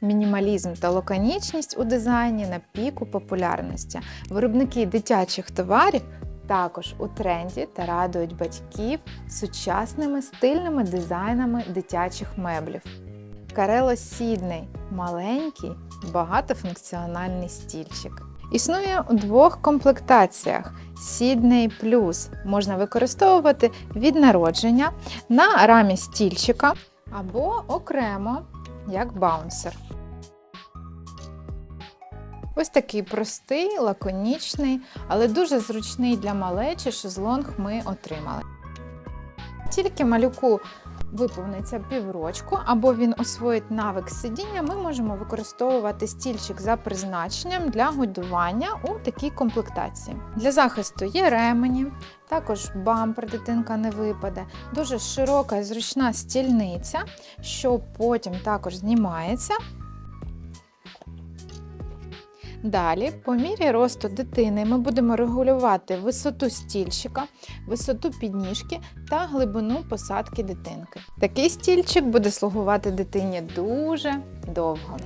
Мінімалізм та лаконічність у дизайні на піку популярності. Виробники дитячих товарів також у тренді та радують батьків сучасними стильними дизайнами дитячих меблів. Карело Сідней маленький, багатофункціональний стільчик. Існує у двох комплектаціях. Сідней Плюс можна використовувати від народження на рамі стільчика або окремо як баунсер. Ось такий простий, лаконічний, але дуже зручний для малечі шезлонг ми отримали. Тільки малюку виповниться піврочку, або він освоїть навик сидіння, ми можемо використовувати стільчик за призначенням для годування у такій комплектації. Для захисту є ремені, також бампер дитинка не випаде, дуже широка і зручна стільниця, що потім також знімається. Далі, по мірі росту дитини, ми будемо регулювати висоту стільчика, висоту підніжки та глибину посадки дитинки. Такий стільчик буде слугувати дитині дуже довго.